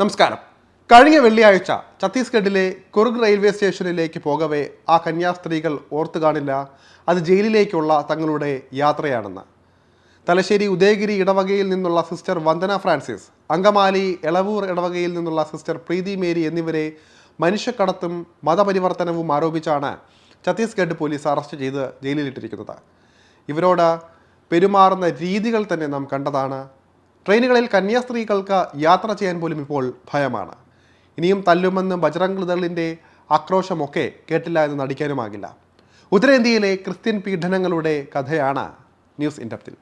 നമസ്കാരം. കഴിഞ്ഞ വെള്ളിയാഴ്ച ഛത്തീസ്ഗഡിലെ കുറുഗ് റെയിൽവേ സ്റ്റേഷനിലേക്ക് പോകവേ ആ കന്യാസ്ത്രീകൾ ഓർത്തു കാണില്ല. അത് ജയിലിലേക്കുള്ള തങ്ങളുടെ യാത്രയാണെന്ന്. തലശ്ശേരി ഉദയഗിരി ഇടവകയിൽ നിന്നുള്ള സിസ്റ്റർ വന്ദന ഫ്രാൻസിസ് അങ്കമാലി എളവൂർ ഇടവകയിൽ നിന്നുള്ള സിസ്റ്റർ പ്രീതി മേരി എന്നിവരെ മനുഷ്യക്കടത്തും മതപരിവർത്തനവും ആരോപിച്ചാണ് ഛത്തീസ്ഗഡ് പോലീസ് അറസ്റ്റ് ചെയ്ത് ജയിലിലിട്ടിരിക്കുന്നത്. ഇവരോട് പെരുമാറുന്ന രീതികൾ തന്നെ നാം കണ്ടതാണ്. ട്രെയിനുകളിൽ കന്യാസ്ത്രീകൾക്ക് യാത്ര ചെയ്യാൻ പോലും ഇപ്പോൾ ഭയമാണ്. ഇനിയും തല്ലുമെന്ന് ബജറംഗ് ദളിന്റെ ആക്രോശമൊക്കെ കേട്ടില്ല എന്ന് നടിക്കാനുമാകില്ല. ഉത്തരേന്ത്യയിലെ ക്രിസ്ത്യൻ പീഡനങ്ങളുടെ കഥയാണ് ന്യൂസ് ഇൻഡപ്തിൽ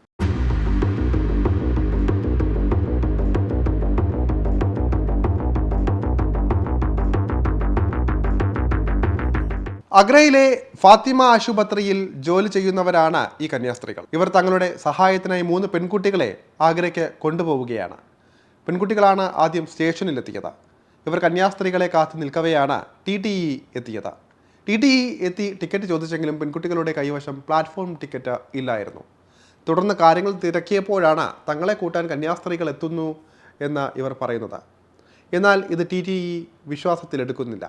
അഗ്രയിലെ ഫാത്തിമ ആശുപത്രിയിൽ ജോലി ചെയ്യുന്നവരാണ് ഈ കന്യാസ്ത്രീകൾ. ഇവർ തങ്ങളുടെ സഹായത്തിനായി മൂന്ന് പെൺകുട്ടികളെ ആഗ്രയ്ക്ക് കൊണ്ടുപോവുകയാണ്. പെൺകുട്ടികളാണ് ആദ്യം സ്റ്റേഷനിൽ സ്റ്റേഷനിലെത്തിയത്. ഇവർ കന്യാസ്ത്രീകളെ കാത്തു നിൽക്കവെയാണ് ടി ടി ഇ എത്തിയത്. ടി ടി ഇ എത്തി ടിക്കറ്റ് ചോദിച്ചെങ്കിലും പെൺകുട്ടികളുടെ കൈവശം പ്ലാറ്റ്ഫോം ടിക്കറ്റ് ഇല്ലായിരുന്നു. തുടർന്ന് കാര്യങ്ങൾ തിരക്കിയപ്പോഴാണ് തങ്ങളെ കൂട്ടാൻ കന്യാസ്ത്രീകൾ എത്തുന്നു എന്ന് ഇവർ പറയുന്നത്. എന്നാൽ ഇത് ടി ടി ഇ വിശ്വാസത്തിലെടുക്കുന്നില്ല.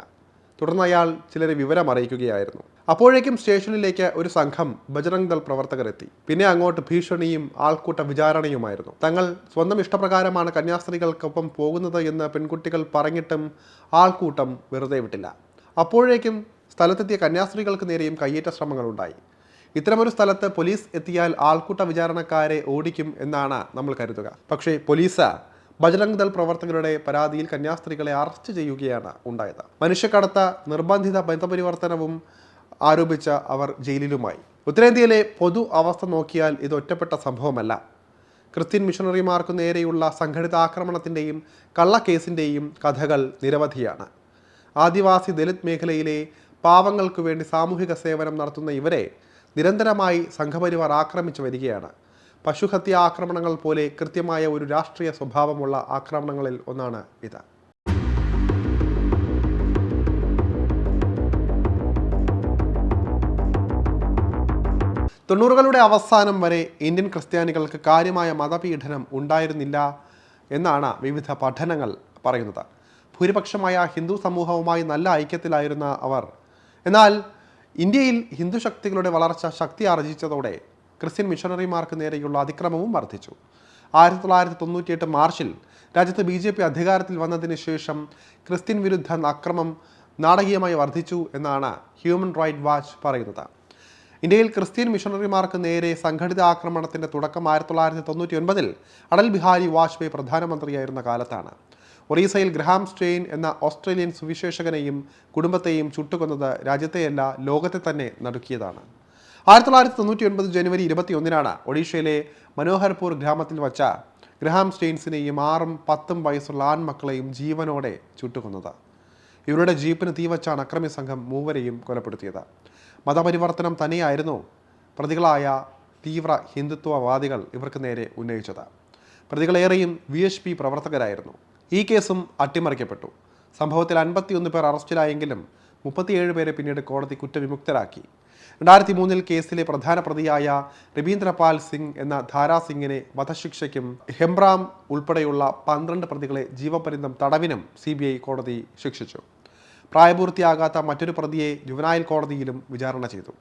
തുടർന്ന് അയാൾ ചിലരെ വിവരം അറിയിക്കുകയായിരുന്നു. അപ്പോഴേക്കും സ്റ്റേഷനിലേക്ക് ഒരു സംഘം ബജറംഗ് ദൾ പ്രവർത്തകർ എത്തി പിന്നെ അങ്ങോട്ട് ഭീഷണിയും ആൾക്കൂട്ട വിചാരണയുമായിരുന്നു. തങ്ങൾ സ്വന്തം ഇഷ്ടപ്രകാരമാണ് കന്യാസ്ത്രീകൾക്കൊപ്പം പോകുന്നത് എന്ന് പെൺകുട്ടികൾ പറഞ്ഞിട്ടും ആൾക്കൂട്ടം വെറുതെ വിട്ടില്ല. അപ്പോഴേക്കും സ്ഥലത്തെത്തിയ കന്യാസ്ത്രീകൾക്ക് നേരെയും കയ്യേറ്റ ശ്രമങ്ങളുണ്ടായി ഇത്തരമൊരു സ്ഥലത്ത് പോലീസ് എത്തിയാൽ ആൾക്കൂട്ട വിചാരണക്കാരെ ഓടിക്കും എന്നാണ് നമ്മൾ കരുതുക. പക്ഷേ പോലീസ് ബജരംഗ് ദൾ പ്രവർത്തകരുടെ പരാതിയിൽ കന്യാസ്ത്രീകളെ അറസ്റ്റ് ചെയ്യുകയാണ് ഉണ്ടായത്. മനുഷ്യക്കടത്ത നിർബന്ധിത ബന്ധപരിവർത്തനവും ആരോപിച്ച അവർ ജയിലിലുമായി. ഉത്തരേന്ത്യയിലെ പൊതു അവസ്ഥ നോക്കിയാൽ ഇത് ഒറ്റപ്പെട്ട സംഭവമല്ല. ക്രിസ്ത്യൻ മിഷണറിമാർക്കു നേരെയുള്ള സംഘടിത ആക്രമണത്തിന്റെയും കള്ളക്കേസിന്റെയും കഥകൾ നിരവധിയാണ്. ആദിവാസി ദലിത് മേഖലയിലെ പാവങ്ങൾക്ക് വേണ്ടി സാമൂഹിക സേവനം നടത്തുന്ന ഇവരെ നിരന്തരമായി സംഘപരിവാർ ആക്രമിച്ചു വരികയാണ്. പശുഹത്യ ആക്രമണങ്ങൾ പോലെ കൃത്യമായ ഒരു രാഷ്ട്രീയ സ്വഭാവമുള്ള ആക്രമണങ്ങളിൽ ഒന്നാണ് ഇത്. തൊണ്ണൂറുകളുടെ അവസാനം വരെ ഇന്ത്യൻ ക്രിസ്ത്യാനികൾക്ക് കാര്യമായ മതപീഡനം ഉണ്ടായിരുന്നില്ല എന്നാണ് വിവിധ പഠനങ്ങൾ പറയുന്നത്. ഭൂരിപക്ഷമായ ഹിന്ദു സമൂഹവുമായി നല്ല ഐക്യത്തിലായിരുന്ന അവർ. എന്നാൽ ഇന്ത്യയിൽ ഹിന്ദു ശക്തികളുടെ വളർച്ച ശക്തി ആർജിച്ചതോടെ ക്രിസ്ത്യൻ മിഷണറിമാർക്ക് നേരെയുള്ള അതിക്രമവും വർദ്ധിച്ചു. ആയിരത്തി തൊള്ളായിരത്തി തൊണ്ണൂറ്റിയെട്ട് മാർച്ചിൽ രാജ്യത്ത് ബി ജെ പി അധികാരത്തിൽ വന്നതിന് ശേഷം ക്രിസ്ത്യൻ വിരുദ്ധ അക്രമം നാടകീയമായി വർദ്ധിച്ചു എന്നാണ് ഹ്യൂമൻ റൈറ്റ് വാച്ച് പറയുന്നത്. ഇന്ത്യയിൽ ക്രിസ്ത്യൻ മിഷണറിമാർക്ക് നേരെ സംഘടിത ആക്രമണത്തിന്റെ തുടക്കം ആയിരത്തി തൊള്ളായിരത്തി തൊണ്ണൂറ്റി ഒൻപതിൽ അടൽ ബിഹാരി വാജ്പേയി പ്രധാനമന്ത്രിയായിരുന്ന കാലത്താണ്. ഒറീസയിൽ ഗ്രഹാം സ്റ്റെയിൻ എന്ന ഓസ്ട്രേലിയൻ സുവിശേഷകനെയും കുടുംബത്തെയും ചുട്ടുകൊന്നത് രാജ്യത്തെയല്ല ലോകത്തെ തന്നെ നടുക്കിയതാണ്. ആയിരത്തി തൊള്ളായിരത്തി തൊണ്ണൂറ്റി ഒൻപത് ജനുവരി ഇരുപത്തിയൊന്നിനാണ് ഒഡീഷയിലെ മനോഹർപൂർ ഗ്രാമത്തിൽ വച്ച ഗ്രഹാം സ്റ്റെയിൻസിനെയും ആറും പത്തും വയസ്സുള്ള ആൺമക്കളെയും ജീവനോടെ ചുട്ടുകൊന്നത്. ഇവരുടെ ജീപ്പിന് തീവച്ചാണ് അക്രമി സംഘം മൂവരെയും കൊലപ്പെടുത്തിയത്. മതപരിവർത്തനം തന്നെയായിരുന്നു പ്രതികളായ തീവ്ര ഹിന്ദുത്വവാദികൾ ഇവർക്ക് നേരെ ഉന്നയിച്ചത്. പ്രതികളേറെയും വി എച്ച് പി പ്രവർത്തകരായിരുന്നു. ഈ കേസും അട്ടിമറിക്കപ്പെട്ടു. സംഭവത്തിൽ അൻപത്തിയൊന്ന് പേർ അറസ്റ്റിലായെങ്കിലും മുപ്പത്തിയേഴ് പേരെ പിന്നീട് കോടതി കുറ്റവിമുക്തരാക്കി. രണ്ടായിരത്തി മൂന്നിൽ കേസിലെ പ്രധാന പ്രതിയായ രവീന്ദ്രപാൽ സിംഗ് എന്ന ധാരാ സിംഗിനെ വധശിക്ഷയ്ക്കും ഹെംറാം ഉൾപ്പെടെയുള്ള പന്ത്രണ്ട് പ്രതികളെ ജീവപര്യന്തം തടവിനും സി കോടതി ശിക്ഷിച്ചു. പ്രായപൂർത്തിയാകാത്ത മറ്റൊരു പ്രതിയെ ജുവനായിൽ കോടതിയിലും വിചാരണ ചെയ്തു.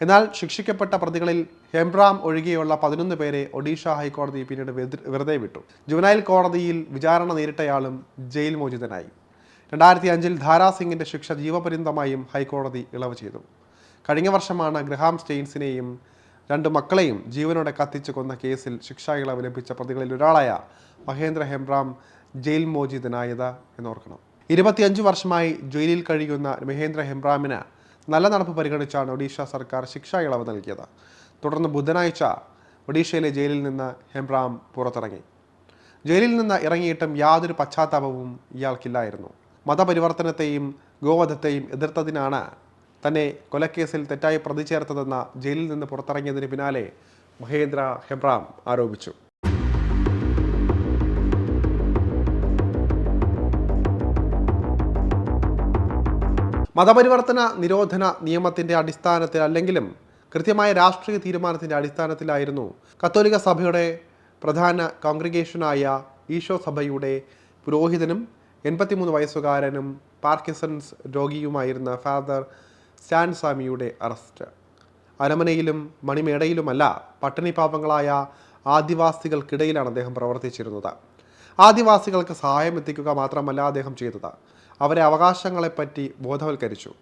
എന്നാൽ ശിക്ഷിക്കപ്പെട്ട പ്രതികളിൽ ഹെംറാം ഒഴികെയുള്ള പതിനൊന്ന് പേരെ ഒഡീഷ ഹൈക്കോടതി പിന്നീട് വെറുതെ വിട്ടു. ജുവനായിൽ കോടതിയിൽ വിചാരണ നേരിട്ടയാളും ജയിൽ മോചിതനായി. രണ്ടായിരത്തി അഞ്ചിൽ ധാരാ സിംഗിന്റെ ശിക്ഷ ജീവപര്യന്തമായും ഹൈക്കോടതി ഇളവ് ചെയ്തു. കഴിഞ്ഞ വർഷമാണ് ഗ്രഹാം സ്റ്റെയിൻസിനെയും രണ്ട് മക്കളെയും ജീവനോടെ കത്തിച്ചു കൊന്ന കേസിൽ ശിക്ഷാ ഇളവ് ലഭിച്ച പ്രതികളിൽ ഒരാളായ മഹേന്ദ്ര ഹെംറാം ജയിൽ മോചിതനായത് എന്നോർക്കണം. ഇരുപത്തിയഞ്ച് വർഷമായി ജയിലിൽ കഴിയുന്ന മഹേന്ദ്ര ഹെംറാമിന് നല്ല നടപ്പ് പരിഗണിച്ചാണ് ഒഡീഷ സർക്കാർ ശിക്ഷാ ഇളവ് നൽകിയത്. തുടർന്ന് ബുധനാഴ്ച ഒഡീഷയിലെ ജയിലിൽ നിന്ന് ഹെംറാം പുറത്തിറങ്ങി. ജയിലിൽ നിന്ന് ഇറങ്ങിയിട്ടും യാതൊരു പശ്ചാത്താപവും ഇയാൾക്കില്ലായിരുന്നു. മതപരിവർത്തനത്തെയും ഗോവധത്തെയും എതിർത്തതിനാണ് തന്നെ കൊലക്കേസിൽ തെറ്റായി പ്രതി ചേർത്തതെന്ന ജയിലിൽ നിന്ന് പുറത്തിറങ്ങിയതിന് പിന്നാലെ മഹേന്ദ്ര ഹെബ്രാം ആരോപിച്ചു. മതപരിവർത്തന നിരോധന നിയമത്തിന്റെ അടിസ്ഥാനത്തിൽ അല്ലെങ്കിലും കൃത്യമായ രാഷ്ട്രീയ തീരുമാനത്തിന്റെ അടിസ്ഥാനത്തിലായിരുന്നു കത്തോലിക സഭയുടെ പ്രധാന കോൺഗ്രിഗേഷനായ ഈശോ സഭയുടെ പുരോഹിതനും എൺപത്തിമൂന്ന് വയസ്സുകാരനും പാർക്കിസൺസ് രോഗിയുമായിരുന്ന ഫാദർ സ്റ്റാൻ സ്വാമിയുടെ അറസ്റ്റ്. അരമനയിലും മണിമേടയിലുമല്ല പട്ടിണി പാപങ്ങളായ ആദിവാസികൾക്കിടയിലാണ് അദ്ദേഹം പ്രവർത്തിച്ചിരുന്നത്. ആദിവാസികൾക്ക് സഹായം എത്തിക്കുക മാത്രമല്ല അദ്ദേഹം ചെയ്തത്. അവരെ അവകാശങ്ങളെപ്പറ്റി ബോധവൽക്കരിച്ചു.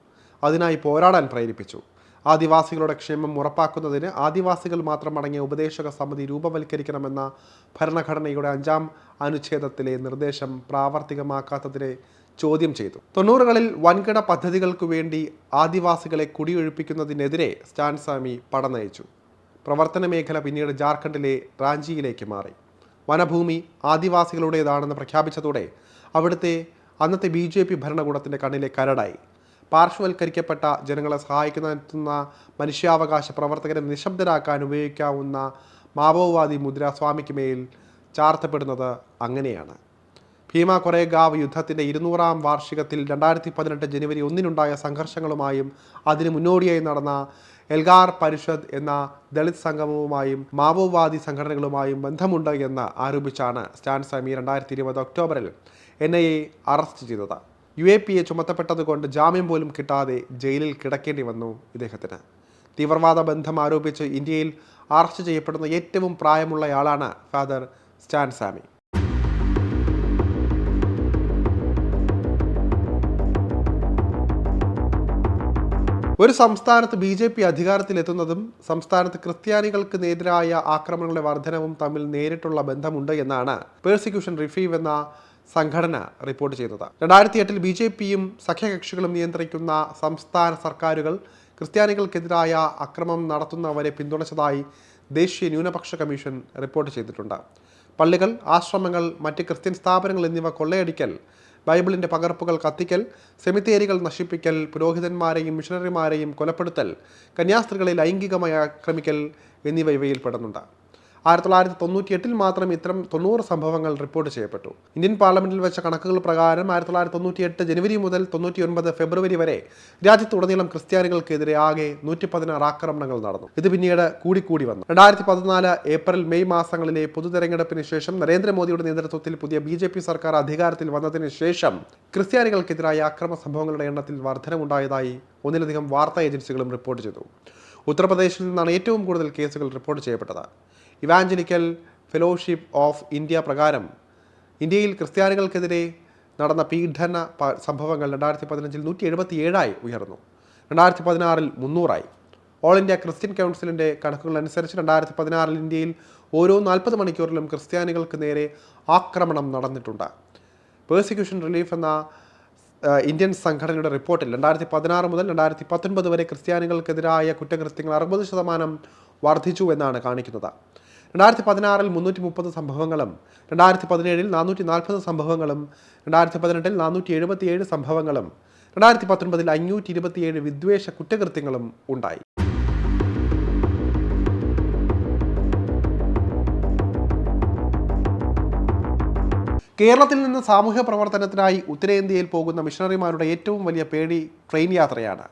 അതിനായി പോരാടാൻ പ്രേരിപ്പിച്ചു. ആദിവാസികളുടെ ക്ഷേമം ഉറപ്പാക്കുന്നതിന് ആദിവാസികൾ മാത്രം അടങ്ങിയ ഉപദേശക സമിതി രൂപവൽക്കരിക്കണമെന്ന ഭരണഘടനയുടെ അഞ്ചാം അനുച്ഛേദത്തിലെ നിർദ്ദേശം പ്രാവർത്തികമാക്കാത്തതിനെ ചോദ്യം ചെയ്തു. തൊണ്ണൂറുകളിൽ വൻകിട പദ്ധതികൾക്ക് വേണ്ടി ആദിവാസികളെ കുടിയൊഴിപ്പിക്കുന്നതിനെതിരെ സ്റ്റാൻസാമി പടനയിച്ചു. പ്രവർത്തന മേഖല പിന്നീട് ജാർഖണ്ഡിലെ റാഞ്ചിയിലേക്ക് മാറി. വനഭൂമി ആദിവാസികളുടേതാണെന്ന് പ്രഖ്യാപിച്ചതോടെ അവിടുത്തെ അന്നത്തെ ബി ജെ പി ഭരണകൂടത്തിന്റെ കണ്ണിലെ കരടായി. പാർശ്വവൽക്കരിക്കപ്പെട്ട ജനങ്ങളെ സഹായിക്കുന്നതിനെത്തുന്ന മനുഷ്യാവകാശ പ്രവർത്തകരെ നിശബ്ദരാക്കാൻ ഉപയോഗിക്കാവുന്ന മാവോവാദി മുദ്ര സ്വാമിക്ക് മേൽ ചാർത്തപ്പെടുന്നത് അങ്ങനെയാണ്. ഭീമ കൊറേഗാവ് യുദ്ധത്തിന്റെ ഇരുന്നൂറാം വാർഷികത്തിൽ രണ്ടായിരത്തി പതിനെട്ട് ജനുവരി ഒന്നിനുണ്ടായ സംഘർഷങ്ങളുമായും അതിന് മുന്നോടിയായി നടന്ന എൽഗാർ പരിഷത്ത് എന്ന ദളിത് സംഗമവുമായും മാവോവാദി സംഘടനകളുമായും ബന്ധമുണ്ട് എന്ന് ആരോപിച്ചാണ് സ്റ്റാൻ സമി രണ്ടായിരത്തി ഇരുപത് ഒക്ടോബറിൽ എൻ ഐ എ അറസ്റ്റ് ചെയ്തത്. യു എ പി എ ചുമത്തപ്പെട്ടതുകൊണ്ട് ജാമ്യം പോലും കിട്ടാതെ ജയിലിൽ കിടക്കേണ്ടി വന്നു ഇദ്ദേഹത്തിന്. തീവ്രവാദ ബന്ധം ആരോപിച്ച് ഇന്ത്യയിൽ അറസ്റ്റ് ചെയ്യപ്പെടുന്ന ഏറ്റവും പ്രായമുള്ളയാളാണ് ഫാദർ സ്റ്റാൻ സാമി. ഒരു സംസ്ഥാനത്ത് ബി ജെ പി അധികാരത്തിലെത്തുന്നതും സംസ്ഥാനത്ത് ക്രിസ്ത്യാനികൾക്ക് എതിരായ ആക്രമണങ്ങളുടെ വർധനവും തമ്മിൽ നേരിട്ടുള്ള ബന്ധമുണ്ട് എന്നാണ് പേഴ്സിക്യൂഷൻ റിഫീവ് എന്ന സംഘടന റിപ്പോർട്ട് ചെയ്തത്. രണ്ടായിരത്തി എട്ടിൽ ബി ജെ പിയും സഖ്യകക്ഷികളും നിയന്ത്രിക്കുന്ന സംസ്ഥാന സർക്കാരുകൾ ക്രിസ്ത്യാനികൾക്കെതിരായ അക്രമം നടത്തുന്നവരെ പിന്തുണച്ചതായി ദേശീയ ന്യൂനപക്ഷ കമ്മീഷൻ റിപ്പോർട്ട് ചെയ്തിട്ടുണ്ട്. പള്ളികൾ ആശ്രമങ്ങൾ മറ്റ് ക്രിസ്ത്യൻ സ്ഥാപനങ്ങൾ എന്നിവ കൊള്ളയടിക്കൽ ബൈബിളിന്റെ പകർപ്പുകൾ കത്തിക്കൽ സെമിത്തേരികൾ നശിപ്പിക്കൽ പുരോഹിതന്മാരെയും മിഷണറിമാരെയും കൊലപ്പെടുത്തൽ കന്യാസ്ത്രീകളെ ലൈംഗികമായി ആക്രമിക്കൽ എന്നിവ ഇവയിൽ പെടുന്നുണ്ട് ആയിരത്തി തൊള്ളായിരത്തി തൊണ്ണൂറ്റി എട്ടിൽ മാത്രം ഇത്തരം തൊണ്ണൂറ് സംഭവങ്ങൾ റിപ്പോർട്ട് ചെയ്യപ്പെട്ടു. ഇന്ത്യൻ പാർലമെന്റിൽ വെച്ച കണക്കുകൾ പ്രകാരം ആയിരത്തി തൊള്ളായിരത്തി തൊണ്ണൂറ്റി എട്ട് ജനുവരി മുതൽ തൊണ്ണൂറ്റി ഒൻപത് ഫെബ്രുവരി വരെ രാജ്യത്തുടനീളം ക്രിസ്ത്യാനികൾക്കെതിരെ ആകെ നൂറ്റി പതിനാറ് ആക്രമണങ്ങൾ നടന്നു. ഇത് പിന്നീട് കൂടിക്കൂടി വന്നു. രണ്ടായിരത്തി പതിനാല് ഏപ്രിൽ മെയ് മാസങ്ങളിലെ പൊതു തെരഞ്ഞെടുപ്പിന് ശേഷം നരേന്ദ്രമോദിയുടെ നേതൃത്വത്തിൽ പുതിയ ബി ജെ പി സർക്കാർ അധികാരത്തിൽ വന്നതിന് ശേഷം ക്രിസ്ത്യാനികൾക്കെതിരായ അക്രമ സംഭവങ്ങളുടെ എണ്ണത്തിൽ വർധനമുണ്ടായതായി ഒന്നിലധികം വാർത്താ ഏജൻസികളും റിപ്പോർട്ട് ചെയ്തു. ഉത്തർപ്രദേശിൽ നിന്നാണ് ഏറ്റവും കൂടുതൽ കേസുകൾ റിപ്പോർട്ട് ചെയ്യപ്പെട്ടത്. ഇവാഞ്ചലിക്കൽ ഫെലോഷിപ്പ് ഓഫ് ഇന്ത്യ പ്രകാരം ഇന്ത്യയിൽ ക്രിസ്ത്യാനികൾക്കെതിരെ നടന്ന പീഡന സംഭവങ്ങൾ രണ്ടായിരത്തി പതിനഞ്ചിൽ നൂറ്റി എഴുപത്തി ഏഴായി ഉയർന്നു. രണ്ടായിരത്തി പതിനാറിൽ മുന്നൂറായി. ഓൾ ഇന്ത്യ ക്രിസ്ത്യൻ കൗൺസിലിന്റെ കണക്കുകൾ അനുസരിച്ച് രണ്ടായിരത്തി പതിനാറിൽ ഇന്ത്യയിൽ ഓരോ നാൽപ്പത് മണിക്കൂറിലും ക്രിസ്ത്യാനികൾക്ക് നേരെ ആക്രമണം നടന്നിട്ടുണ്ട്. പേഴ്സിക്യൂഷൻ റിലീഫ് എന്ന ഇന്ത്യൻ സംഘടനയുടെ റിപ്പോർട്ടിൽ രണ്ടായിരത്തി പതിനാറ് മുതൽ രണ്ടായിരത്തി പത്തൊൻപത് വരെ ക്രിസ്ത്യാനികൾക്കെതിരായ കുറ്റകൃത്യങ്ങൾ അറുപത് ശതമാനം വർദ്ധിച്ചു എന്നാണ് കാണിക്കുന്നത്. രണ്ടായിരത്തി പതിനാറിൽ മുന്നൂറ്റി മുപ്പത് സംഭവങ്ങളും രണ്ടായിരത്തി പതിനേഴിൽ നാനൂറ്റി നാൽപ്പത് സംഭവങ്ങളും രണ്ടായിരത്തി പതിനെട്ടിൽ നാനൂറ്റി എഴുപത്തിയേഴ് സംഭവങ്ങളും രണ്ടായിരത്തി പത്തൊൻപതിൽ അഞ്ഞൂറ്റി ഇരുപത്തിയേഴ് വിദ്വേഷ കുറ്റകൃത്യങ്ങളും ഉണ്ടായി. കേരളത്തിൽ നിന്ന് സാമൂഹ്യ പ്രവർത്തനത്തിനായി ഉത്തരേന്ത്യയിൽ പോകുന്ന മിഷണറിമാരുടെ ഏറ്റവും വലിയ പേടി ട്രെയിൻ യാത്രയാണ്.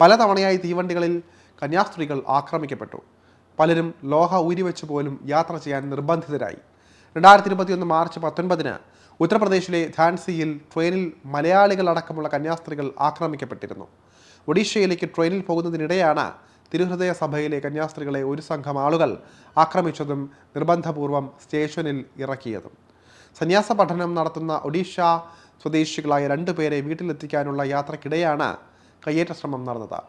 പലതവണയായി തീവണ്ടികളിൽ കന്യാസ്ത്രീകൾ ആക്രമിക്കപ്പെട്ടു. പലരും ലോഹ ഊരിവെച്ച് പോലും യാത്ര ചെയ്യാൻ നിർബന്ധിതരായി. രണ്ടായിരത്തി ഇരുപത്തിയൊന്ന് മാർച്ച് പത്തൊൻപതിന് ഉത്തർപ്രദേശിലെ ധാൻസിയിൽ ട്രെയിനിൽ മലയാളികൾ അടക്കമുള്ള കന്യാസ്ത്രീകൾ ആക്രമിക്കപ്പെട്ടിരുന്നു. ഒഡീഷയിലേക്ക് ട്രെയിനിൽ പോകുന്നതിനിടെയാണ് തിരുഹൃദയ സഭയിലെ കന്യാസ്ത്രീകളെ ഒരു സംഘം ആളുകൾ ആക്രമിച്ചതും നിർബന്ധപൂർവം സ്റ്റേഷനിൽ ഇറക്കിയതും. സന്യാസ പഠനം നടത്തുന്ന ഒഡീഷ സ്വദേശികളായ രണ്ടുപേരെ വീട്ടിലെത്തിക്കാനുള്ള യാത്രക്കിടെയാണ് കയ്യേറ്റ ശ്രമം നടന്നത്.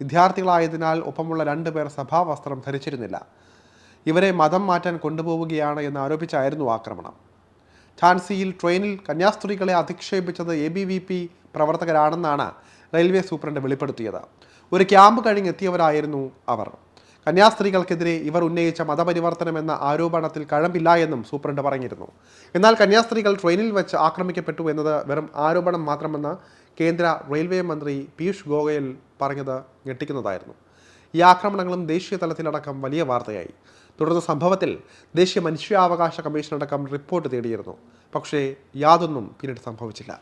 വിദ്യാർത്ഥികളായതിനാൽ ഒപ്പമുള്ള രണ്ടുപേർ സഭാവസ്ത്രം ധരിച്ചിരുന്നില്ല. ഇവരെ മതം മാറ്റാൻ കൊണ്ടുപോവുകയാണ് എന്ന് ആരോപിച്ചായിരുന്നു ആക്രമണം. ഝാൻസിയിൽ ട്രെയിനിൽ കന്യാസ്ത്രീകളെ അധിക്ഷേപിച്ചത് എ ബി വി പി പ്രവർത്തകരാണെന്നാണ് റെയിൽവേ സൂപ്രണ്ട് വെളിപ്പെടുത്തിയത്. ഒരു ക്യാമ്പ് കഴിഞ്ഞെത്തിയവരായിരുന്നു അവർ. കന്യാസ്ത്രീകൾക്കെതിരെ ഇവർ ഉന്നയിച്ച മതപരിവർത്തനം എന്ന ആരോപണത്തിൽ കഴമ്പില്ല എന്നും സൂപ്രണ്ട് പറഞ്ഞിരുന്നു. എന്നാൽ കന്യാസ്ത്രീകൾ ട്രെയിനിൽ വെച്ച് ആക്രമിക്കപ്പെട്ടു എന്നത് വെറും ആരോപണം മാത്രമെന്ന് കേന്ദ്ര റെയിൽവേ മന്ത്രി പീയൂഷ് ഗോയൽ പറഞ്ഞത് ഞെട്ടിക്കുന്നതായിരുന്നു. ഈ ആക്രമണങ്ങളും ദേശീയ തലത്തിലടക്കം വലിയ വാർത്തയായി. തുടർന്ന് സംഭവത്തിൽ ദേശീയ മനുഷ്യാവകാശ കമ്മീഷൻ അടക്കം റിപ്പോർട്ട് തേടിയിരുന്നു. പക്ഷേ യാതൊന്നും പിന്നീട് സംഭവിച്ചില്ല.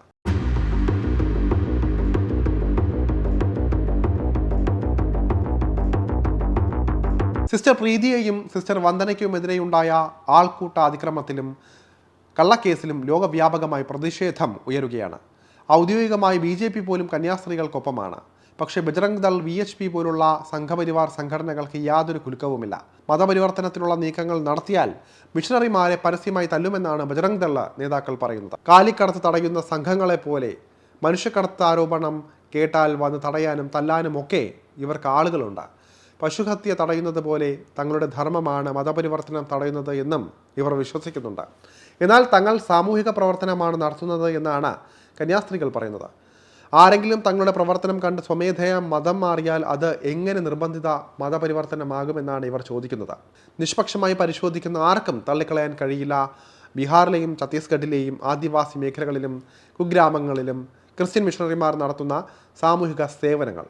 സിസ്റ്റർ പ്രീതിയെയും സിസ്റ്റർ വന്ദനയ്ക്കുമെതിരെയുണ്ടായ ആൾക്കൂട്ട അതിക്രമത്തിലും കള്ളക്കേസിലും ലോകവ്യാപകമായി പ്രതിഷേധം ഉയരുകയാണ്. ഔദ്യോഗികമായി ബി ജെ പി പോലും കന്യാസ്ത്രീകൾക്കൊപ്പമാണ്. പക്ഷേ Bajrang Dal V H P പോലുള്ള സംഘപരിവാർ സംഘടനകൾക്ക് യാതൊരു കുലുക്കവുമില്ല. മതപരിവർത്തനത്തിനുള്ള നീക്കങ്ങൾ നടത്തിയാൽ മിഷണറിമാരെ പരസ്യമായി തല്ലുമെന്നാണ് ബജ്രംഗ് ദൾ നേതാക്കൾ പറയുന്നത്. കാലിക്കടത്ത് തടയുന്ന സംഘങ്ങളെ പോലെ മനുഷ്യക്കടത്ത് ആരോപണം കേട്ടാൽ വന്ന് തടയാനും തല്ലാനും ഒക്കെ ഇവർക്ക് ആളുകളുണ്ട്. പശുഹത്യ തടയുന്നത് പോലെ തങ്ങളുടെ ധർമ്മമാണ് മതപരിവർത്തനം തടയുന്നത് എന്നും ഇവർ വിശ്വസിക്കുന്നുണ്ട്. എന്നാൽ തങ്ങൾ സാമൂഹിക പ്രവർത്തനമാണ് നടത്തുന്നത് എന്നാണ് കന്യാസ്ത്രീകൾ പറയുന്നത്. ആരെങ്കിലും തങ്ങളുടെ പ്രവർത്തനം കണ്ട് സ്വമേധയാ മതം മാറിയാൽ അത് എങ്ങനെ നിർബന്ധിത മതപരിവർത്തനമാകുമെന്നാണ് ഇവർ ചോദിക്കുന്നത്. നിഷ്പക്ഷമായി പരിശോധിക്കുന്ന ആർക്കും തള്ളിക്കളയാൻ കഴിയില്ല. ബീഹാറിലെയും ഛത്തീസ്ഗഡിലെയും ആദിവാസി മേഖലകളിലും കുഗ്രാമങ്ങളിലും ക്രിസ്ത്യൻ മിഷണറിമാർ നടത്തുന്ന സാമൂഹിക സേവനങ്ങൾ.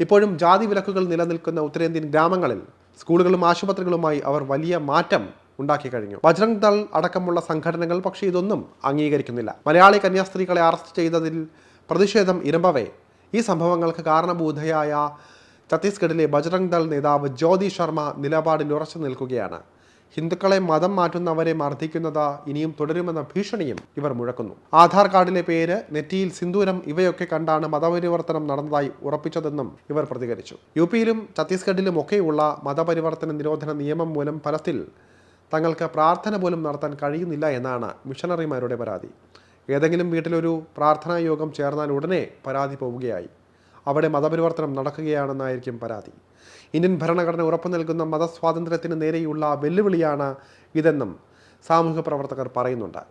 ഇപ്പോഴും ജാതി വിലക്കുകൾ നിലനിൽക്കുന്ന ഉത്തരേന്ത്യൻ ഗ്രാമങ്ങളിൽ സ്കൂളുകളും ആശുപത്രികളുമായി അവർ വലിയ മാറ്റം ഉണ്ടാക്കി കഴിഞ്ഞു. ബജ്രംഗ് ദൾ അടക്കമുള്ള സംഘടനകൾ പക്ഷേ ഇതൊന്നും അംഗീകരിക്കുന്നില്ല. മലയാളി കന്യാസ്ത്രീകളെ അറസ്റ്റ് ചെയ്തതിൽ പ്രതിഷേധം ഇരമ്പവേ. ഈ സംഭവങ്ങൾക്ക് കാരണഭൂതയായ ഛത്തീസ്ഗഡിലെ ബജ്രംഗ് ദൾ നേതാവ് ജ്യോതി ശർമ്മ നിലപാടിൽ ഉറച്ചു നിൽക്കുകയാണ്. ഹിന്ദുക്കളെ മതം മാറ്റുന്നവരെ മർദ്ദിക്കുന്നത് ഇനിയും തുടരുമെന്ന ഭീഷണിയും ഇവർ മുഴക്കുന്നു. ആധാർ കാർഡിലെ പേര് നെറ്റിയിൽ സിന്ദൂരം ഇവയൊക്കെ കണ്ടാണ് മതപരിവർത്തനം നടന്നതായി ഉറപ്പിച്ചതെന്നും ഇവർ പ്രതികരിച്ചു. യു പിയിലും ഛത്തീസ്ഗഡിലും ഒക്കെയുള്ള മതപരിവർത്തന നിരോധന നിയമം മൂലം ഫലത്തിൽ തങ്ങൾക്ക് പ്രാർത്ഥന പോലും നടത്താൻ കഴിയുന്നില്ല എന്നാണ് മിഷണറിമാരുടെ പരാതി. ഏതെങ്കിലും വീട്ടിലൊരു പ്രാർത്ഥനാ യോഗം ചേർന്നാൽ ഉടനെ പരാതി പോവുകയായി. അവിടെ മതപരിവർത്തനം നടക്കുകയാണെന്നായിരിക്കും പരാതി. ഇന്ത്യൻ ഭരണഘടന ഉറപ്പു നൽകുന്ന മതസ്വാതന്ത്ര്യത്തിന് നേരെയുള്ള വെല്ലുവിളിയാണ് ഇതെന്നും സാമൂഹ്യ പ്രവർത്തകർ പറയുന്നുണ്ട്.